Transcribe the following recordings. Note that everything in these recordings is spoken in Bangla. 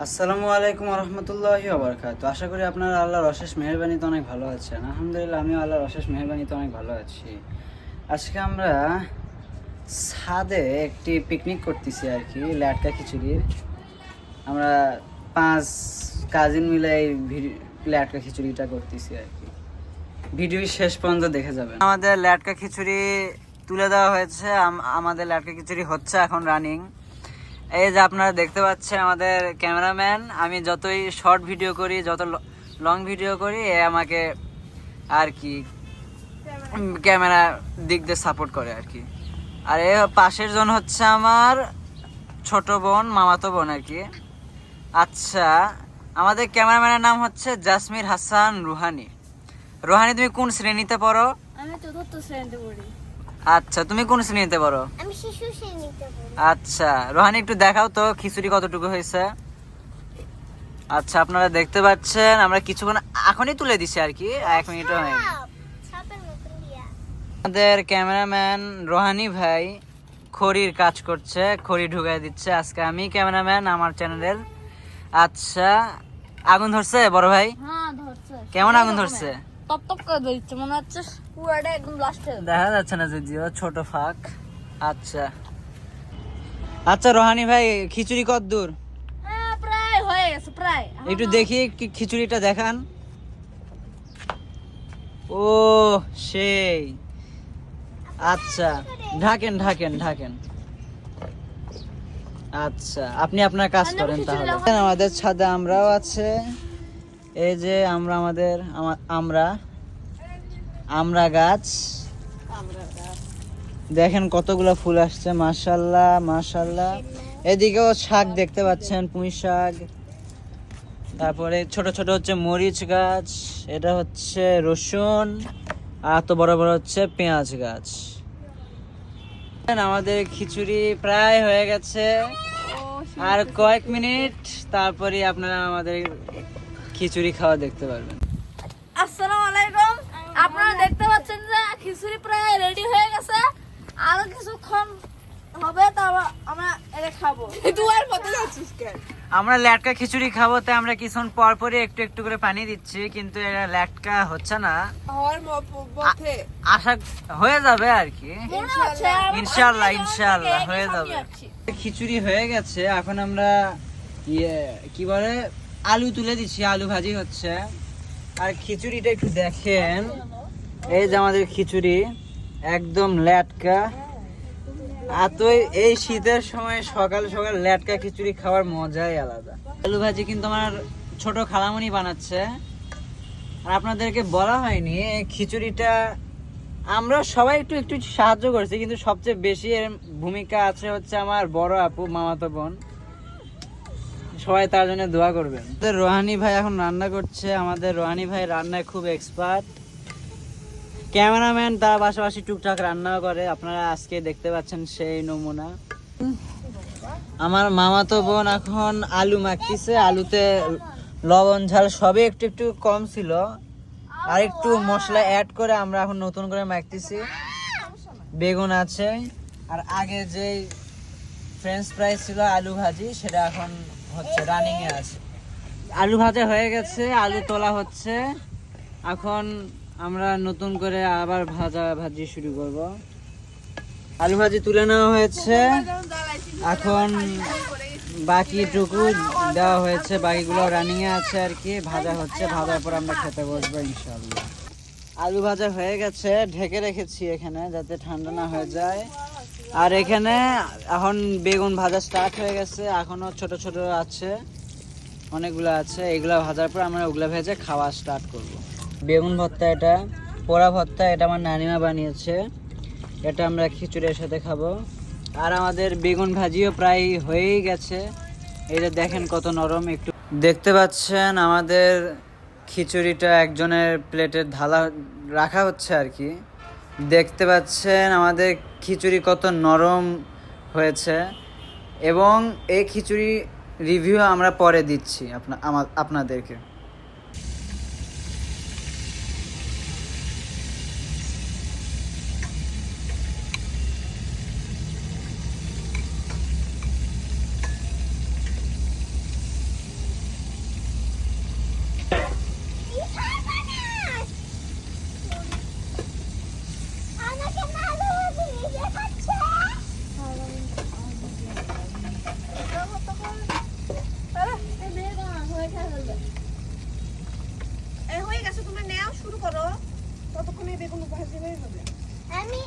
আসসালামু আলাইকুম রহমতুল্লাহি আবরকাত আশা করি আপনারা আল্লাহর অশেষ মেহরবানিতে অনেক ভালো আছেন। আলহামদুলিল্লাহ, আমিও আল্লাহর অশেষ মেহরবানিতে অনেক ভালো আছি। আজকে আমরা ছাদে একটি পিকনিক করতেছি আর কি, ল্যাটকা খিচুড়ির। আমরা পাঁচ কাজিন মিলে এই ল্যাটকা খিচুড়িটা করতেছি আর কি। ভিডিও শেষ পর্যন্ত দেখে যাবেন। আমাদের ল্যাটকা খিচুড়ি তুলে দেওয়া হয়েছে। আমাদের ল্যাটকা খিচুড়ি হচ্ছে এখন রানিং এই যে আপনারা দেখতে পাচ্ছেন আমাদের ক্যামেরাম্যান, আমি যতই শর্ট ভিডিও করি, যত লং ভিডিও করি, এ আমাকে আর কি ক্যামেরা দিক দিয়ে সাপোর্ট করে আর কি। আর এ পাশের জন হচ্ছে আমার ছোট বোন, মামাতো বোন আর কি। আচ্ছা আমাদের ক্যামেরাম্যানের নাম হচ্ছে জাসমির হাসান রুহানি। রুহানি, তুমি কোন শ্রেণীতে পড়ো? আমি চতুর্থ শ্রেণীতে পড়ি। আচ্ছা তুমি কোন শ্রেণীতে পড়ো? আমি শিশু শ্রেণীতে পড়ি। আচ্ছা রোহানি একটু দেখাও তো খিচুড়ি কতটুকু হয়েছে? আচ্ছা আপনারা দেখতে পাচ্ছেন আমরা কিছুক্ষণ এখনই তুলে দিছি আর কি এক মিনিটও হয়নি। দিয়া। আমাদের ক্যামেরাম্যান রোহানি ভাই খড়ির কাজ করছে খড়ি ঢুকাই দিচ্ছে। আজকে আমি ক্যামেরাম্যান আমার চ্যানেলের। আচ্ছা আগুন ধরছে বড় ভাই? হ্যাঁ কেমন আগুন ধরছে? টপ টপ করে ধরছে মনে হচ্ছে পুরাটা একদম লাস্টে দেখা যাচ্ছে না যদিও ছোট ফাঁক। আচ্ছা। আচ্ছা রোহানি ভাই খিচুড়ি কত দূর? হ্যাঁ প্রায় হয়ে গেছে প্রায়। একটু দেখি কি খিচুড়িটা দেখান। ও সেই। আচ্ছা ঢাকেন ঢাকেন ঢাকেন। আচ্ছা আপনি আপনার কাজ করেন তাহলে। আমাদের ছাদে আমরাও আছে। এই যে আমরা আমাদের আমরা আমরা গাছ। দেখেন কতগুলো ফুল আসছে, মাশাল্লাহ মাশাল্লাহ। এদিকেও শাক দেখতে পাচ্ছেন, পুঁই শাক। তারপরে ছোট ছোট হচ্ছে মরিচ গাছ, এটা হচ্ছে রসুন, আর তো বড় বড় হচ্ছে পেঁয়াজ গাছ। আমাদের খিচুড়ি প্রায় হয়ে গেছে। আর কয়েক মিনিট তারপরে আপনারা আমাদের খিচুড়ি খাওয়া দেখতে পারবেন। আসসালামু আলাইকুম। আপনারা দেখতে পাচ্ছেন যে খিচুড়ি প্রায় রেডি হয়ে গেছে। আরও কিছুক্ষণ হবে তারপর আমরা এটা খাব। তুই আর কত যাচ্ছিস কেন? আমরা ল্যাটকা খিচুড়ি খাব তাই আমরা কিছুক্ষণ পর পরই একটু একটু করে পানি দিচ্ছি কিন্তু এটা ল্যাটকা হচ্ছে না। আশা হয়ে যাবে আর কি। ইনশাআল্লাহ, ইনশাআল্লাহ, হয়ে যাবে। খিচুড়ি হয়ে গেছে এখন আমরা ইয়ে কি বলে? আলু তুলে দিচ্ছি, আলু ভাজি হচ্ছে। আর খিচুড়িটা একটু দেখেন। এই যে আমাদের খিচুড়ি, একদম ল্যাটকা। তো এই শীতের সময় সকাল সকাল ল্যাটকা খিচুড়ি খাওয়ার মজাই আলাদা। আলু ভাজি কিন্তু আমার ছোট খালামণি বানাচ্ছে। আর আপনাদেরকে বলা হয়নি, এই খিচুড়িটা আমরা সবাই একটু একটু সাহায্য করছি, কিন্তু সবচেয়ে বেশি এর ভূমিকা আছে হচ্ছে আমার বড় আপু, মামাতো বোন। সবাই তার জন্য দোয়া করবেন। রোহানি ভাই এখন রান্না করছে। আমাদের রোহানি ভাই রান্নায় খুব এক্সপার্ট ক্যামেরাম্যান তার পাশাপাশি টুকটাক রান্নাও করে। আপনারা আজকে দেখতে পাচ্ছেন সেই নমুনা। আমার মামাতো বোন এখন আলু মাখতেছে। আলুতে লবণ, ঝাল সবই একটু একটু কম ছিল। আর একটু মশলা অ্যাড করে আমরা এখন নতুন করে মাখতেছি। বেগুন আছে। আর আগে যে ফ্রেঞ্চ ফ্রাই ছিল আলু ভাজি, সেটা এখন হচ্ছে আছে। আলু ভাজা হয়ে গেছে, আলু তোলা হচ্ছে। এখন আমরা নতুন করে আবার ভাজা ভাজি শুরু করব। আলু ভাজি তুলে নেওয়া হয়েছে। এখন বাকিটুকু দেওয়া হয়েছে, বাকিগুলো রানিং এ আছে আর কি। ভাজা হচ্ছে, ভাজার পর আমরা খেতে বসবো ইনশাল্লাহ আলু ভাজা হয়ে গেছে, ঢেকে রেখেছি এখানে যাতে ঠান্ডা না হয়ে যায়। আর এখানে এখন বেগুন ভাজা স্টার্ট হয়ে গেছে, এখনও ছোট ছোট আছে, অনেকগুলো আছে, এগুলো ভাজার পর আমরা ওগুলো ভেজে খাওয়া স্টার্ট করব। বেগুন ভর্তা এটা, পোড়া ভর্তা, এটা আমার নানিমা বানিয়েছে, এটা আমরা খিচুড়ির সাথে খাব। আর আমাদের বেগুন ভাজিও প্রায় হয়েই গেছে এটা দেখেন কত নরম একটু। দেখতে পাচ্ছেন আমাদের খিচুড়িটা একজনের প্লেটে ঢালা রাখা হচ্ছে আর কি। দেখতে পাচ্ছেন আমাদের খিচুড়ি কত নরম হয়েছে এবং এই খিচুড়ি রিভিউ আমরা পরে দিচ্ছি আপনা আমি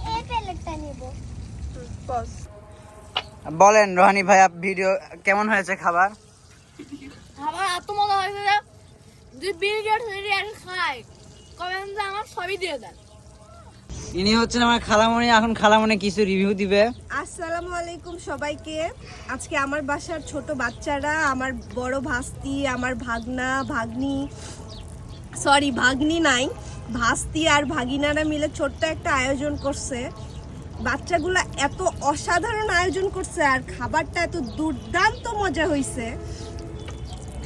বলেন রোহানি ভাই ভিডিও কেমন হয়েছে খাবার? খাবার এত মজা হয়েছে যে যদি বিল গেটস যদি খাই। কমেন্টে আমার সবই দিয়ে দেন। ইনি হচ্ছেন আমার খালামণি এখন খালামণি কিছু রিভিউ দিবে। আসসালামু আলাইকুম সবাইকে। আজকে আমার বাসার ছোট বাচ্চারা আমার বড় ভাস্তি আমার ভাগনা ভাগ্নি সরি ভাগ্নি নাই ভাস্তি আর ভাগিনারা মিলে ছোট্ট একটা আয়োজন করছে। বাচ্চাগুলা এত অসাধারণ আয়োজন করছে আর খাবারটা এত দুর্দান্ত মজা হয়েছে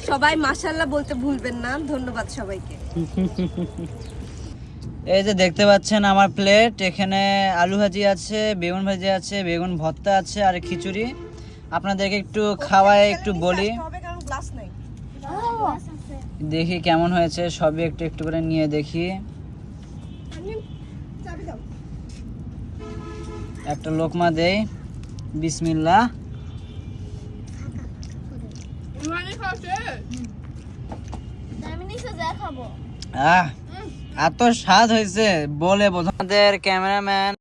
সবাই মাশাল্লাহ বলতে ভুলবেন না। ধন্যবাদ সবাইকে। এই যে দেখতে পাচ্ছেন আমার প্লেট এখানে আলু ভাজি আছে বেগুন ভাজি আছে বেগুন ভর্তা আছে আর খিচুড়ি। আপনাদেরকে একটু খাওয়ায় একটু বলি হবে কারণ গ্লাস নাই দেখি কেমন হয়েছে, সবই একটু একটু করে নিয়ে দেখি। একটা লোকমা দেই বিসমিল্লা আহ, এত স্বাদ হয়েছে, বলে বোঝা আমাদের ক্যামেরাম্যান